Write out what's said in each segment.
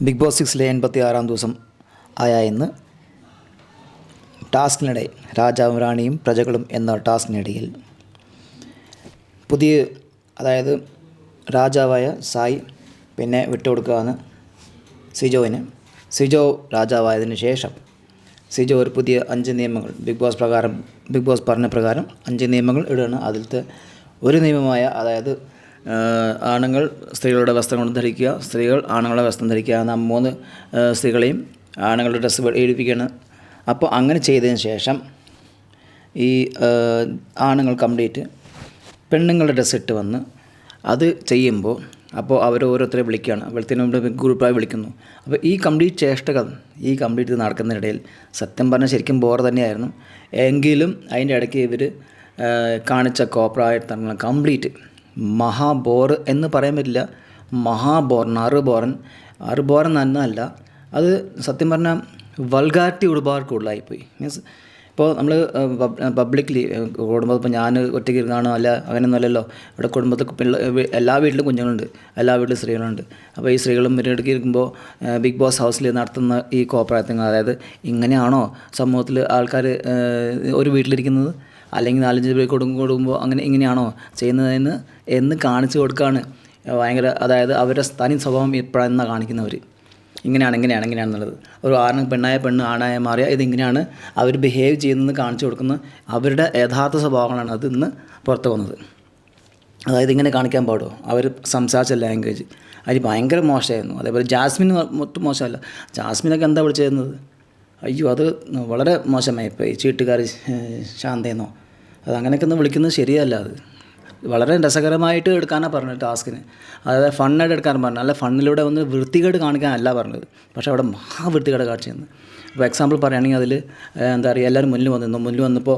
Big boss സിക്സിലെ എൺപത്തി ആറാം ദിവസം ആയ ഇന്ന് ടാസ്കിനിടെ രാജാവും റാണിയും പ്രജകളും എന്ന ടാസ്കിനിടയിൽ പുതിയ അതായത് രാജാവായ സായി പിന്നെ വിട്ടുകൊടുക്കുകയാണ് സിജോവിന്. സിജോ രാജാവായതിന് ശേഷം സിജോ ഒരു പുതിയ അഞ്ച് നിയമങ്ങൾ ബിഗ് ബോസ് പ്രകാരം ബിഗ് ബോസ് പറഞ്ഞ പ്രകാരം അഞ്ച് നിയമങ്ങൾ ഇടുകയാണ്. അതിലത്തെ ഒരു നിയമമായ അതായത് ആണുങ്ങൾ സ്ത്രീകളുടെ വസ്ത്രം കൊണ്ട് ധരിക്കുക സ്ത്രീകൾ ആണുങ്ങളുടെ വസ്ത്രം ധരിക്കുക എന്ന മൂന്ന് സ്ത്രീകളെയും ആണുങ്ങളുടെ ഡ്രസ്സ് എഴുതിപ്പിക്കുകയാണ്. അപ്പോൾ അങ്ങനെ ചെയ്തതിന് ശേഷം ഈ ആണുങ്ങൾ കംപ്ലീറ്റ് പെണ്ണുങ്ങളുടെ ഡ്രസ്സ് ഇട്ട് വന്ന് അത് ചെയ്യുമ്പോൾ അപ്പോൾ അവർ ഓരോരുത്തരെ വിളിക്കുകയാണ്. വെളുത്തിന് ഗ്രൂപ്പായി വിളിക്കുന്നു. അപ്പോൾ ഈ കംപ്ലീറ്റ് ചേഷ്ടകൾ ഈ കംപ്ലീറ്റ് നടക്കുന്നതിനിടയിൽ സത്യം പറഞ്ഞാൽ ശരിക്കും ബോർ തന്നെയായിരുന്നു. എങ്കിലും അതിന്റെ ഇടയ്ക്ക് ഇവർ കാണിച്ച കോപ്രായത്തങ്ങൾ കംപ്ലീറ്റ് മഹാബോർ എന്ന് പറയാൻ പറ്റില്ല. മഹാബോറൻ അറുബോറൻ അറുബോറൻ എന്നല്ല അത് സത്യം പറഞ്ഞാൽ വൾഗാരിറ്റി ഒരുപാട് കൂടുതലായിപ്പോയി. മീൻസ് ഇപ്പോൾ നമ്മൾ പബ്ലിക്കലി കുടുംബം ഇപ്പോൾ ഞാൻ ഒറ്റയ്ക്ക് ഇരുന്നാണോ അല്ല അങ്ങനെയൊന്നും അല്ലല്ലോ. ഇവിടെ കുടുംബത്തിൽ എല്ലാ വീട്ടിലും കുഞ്ഞുങ്ങളുണ്ട്. എല്ലാ വീട്ടിലും സ്ത്രീകളുണ്ട്. അപ്പോൾ ഈ സ്ത്രീകളും ഇവരുടെ ഇരിക്കുമ്പോൾ ബിഗ് ബോസ് ഹൗസിൽ നടത്തുന്ന ഈ കോപ്രായത്തങ്ങൾ അതായത് ഇങ്ങനെയാണോ സമൂഹത്തിൽ ആൾക്കാർ ഒരു വീട്ടിലിരിക്കുന്നത്? അല്ലെങ്കിൽ നാലഞ്ച് ബ്രേക്ക് കൊടുക്കും കൊടുക്കുമ്പോൾ അങ്ങനെ ഇങ്ങനെയാണോ ചെയ്യുന്നതെന്ന് എന്ന് കാണിച്ചു കൊടുക്കുകയാണ് ഭയങ്കര അതായത് അവരുടെ തനി സ്വഭാവം ഇപ്പോഴെന്നാണ് കാണിക്കുന്നവർ ഇങ്ങനെയാണ് ഇങ്ങനെയാണ് ഇങ്ങനെയാണെന്നുള്ളത്. ഒരു ആണ് പെണ്ണായ പെണ്ണ് ആണായ മാറിയ ഇതിങ്ങനെയാണ് അവർ ബിഹേവ് ചെയ്യുന്നതെന്ന് കാണിച്ചു കൊടുക്കുന്ന അവരുടെ യഥാർത്ഥ സ്വഭാവങ്ങളാണ് അത് ഇന്ന് പുറത്തു വന്നത്. അതായത് ഇങ്ങനെ കാണിക്കാൻ പാടുമോ അവർ സംസാരിച്ച ലാംഗ്വേജ് അതിന് ഭയങ്കര മോശമായിരുന്നു. അതേപോലെ ജാസ്മിൻ മൊത്തം മോശമല്ല. ജാസ്മിനൊക്കെ എന്താ വിളിച്ചിരുന്നത് അയ്യോ അത് വളരെ മോശമായി. ഈ ചീട്ടുകാർ ശാന്തയെന്നോ അത് അങ്ങനെയൊക്കെ ഒന്ന് വിളിക്കുന്നത് ശരിയല്ല അത്. വളരെ രസകരമായിട്ട് എടുക്കാനാണ് പറഞ്ഞത് ടാസ്കിന്. അതായത് ഫണ്ണായിട്ട് എടുക്കാൻ പറഞ്ഞു അല്ല ഫണ്ണിലൂടെ ഒന്ന് വൃത്തികേട് കാണിക്കാനല്ല പറഞ്ഞത്. പക്ഷേ അവിടെ മഹാ വൃത്തികേട് കാണിച്ചെന്ന് ഇപ്പോൾ എക്സാമ്പിൾ പറയുകയാണെങ്കിൽ അതിൽ എന്താ പറയുക എല്ലാവരും മുന്നിൽ വന്നിരുന്നു. മുന്നിൽ വന്നപ്പോൾ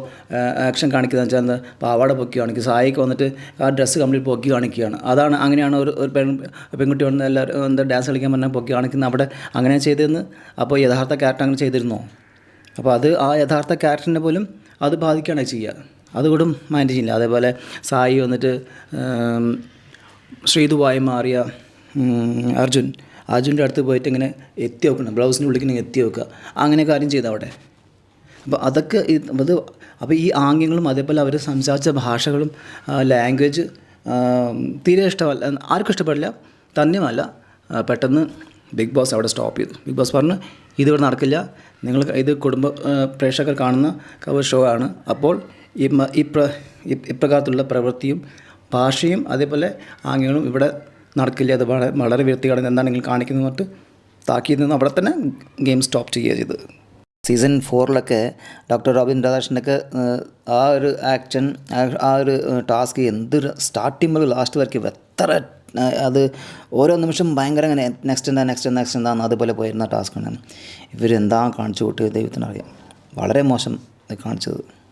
ആക്ഷൻ കാണിക്കുന്നത് വെച്ചാൽ എന്താ പാവാട പൊക്കി കാണിക്കും. സായിക്ക് വന്നിട്ട് ആ ഡ്രസ്സ് കംപ്ലീറ്റ് പൊക്കി കാണിക്കുകയാണ്. അതാണ് അങ്ങനെയാണ് ഒരു ഒരു പെൺ പെൺകുട്ടി വന്ന് എല്ലാവരും എന്താ ഡാൻസ് കളിക്കാൻ പറഞ്ഞാൽ പൊക്കി കാണിക്കുന്ന അവിടെ അങ്ങനെ ചെയ്തിരുന്നു. അപ്പോൾ യഥാർത്ഥ ക്യാരക്ടർ അങ്ങനെ ചെയ്തിരുന്നോ? അപ്പോൾ അത് ആ യഥാർത്ഥ ക്യാരക്ടറിനെ പോലും അത് ബാധിക്കുകയാണ് ചെയ്യുക. അതുകൊണ്ടും മാനേജ് ചെയ്യില്ല. അതേപോലെ സായി വന്നിട്ട് ശ്രീതുവായി മാറിയ അർജുൻ. അർജുന്റെ അടുത്ത് പോയിട്ട് ഇങ്ങനെ എത്തി വെക്കണം. ബ്ലൗസിന്റെ ഉള്ളിൽ എത്തി വെക്കുക. അങ്ങനെ കാര്യം ചെയ്ത അവിടെ. അപ്പോൾ അതൊക്കെ അത് അപ്പോൾ ഈ ആംഗ്യങ്ങളും അതേപോലെ അവർ സംസാരിച്ച ഭാഷകളും ലാംഗ്വേജ് തീരെ ഇഷ്ടമല്ല. ആർക്കും ഇഷ്ടപ്പെടില്ല. തന്നെയുമല്ല. പെട്ടെന്ന് ബിഗ് ബോസ് അവിടെ സ്റ്റോപ്പ് ചെയ്തു. ബിഗ് ബോസ് പറഞ്ഞു ഇതിവിടെ നടക്കില്ല. നിങ്ങൾ ഇത് കുടുംബ പ്രേക്ഷകർ കാണുന്ന കവർ ഷോ ആണ്. അപ്പോൾ ഈ മ- ഈ പ്ര ഇപ്രകാരത്തിലുള്ള പ്രവൃത്തിയും ഭാഷയും അതേപോലെ ആംഗ്യങ്ങളും ഇവിടെ നടക്കില്ല. അത് വളരെ വളരെ വൃത്തികേടാണ് എന്താണ് നിങ്ങൾ കാണിക്കുന്നത് പറഞ്ഞിട്ട് താക്കീത് നിന്ന് അവിടെ തന്നെ ഗെയിം സ്റ്റോപ്പ് ചെയ്യുക ചെയ്തത്. സീസൺ ഫോറിലൊക്കെ ഡോക്ടർ റോബിൻ രാധാകൃഷ്ണനൊക്കെ ആ ഒരു ആക്ഷൻ ആ- ഒരു ടാസ്ക് എന്തൊരു സ്റ്റാർട്ടിങ് മുതൽ ലാസ്റ്റ് വരയ്ക്കും എത്ര അത് ഓരോ നിമിഷം ഭയങ്കര അങ്ങനെ നെക്സ്റ്റ് എന്താ നെക്സ്റ്റ് നെക്സ്റ്റ് എന്താന്ന് അതുപോലെ പോയിരുന്ന ടാസ്ക്കാണ് ഇവരെന്താ കാണിച്ചു കൂട്ടിയത് ദൈവത്തിനറിയാം. വളരെ മോശം കാണിച്ചത്.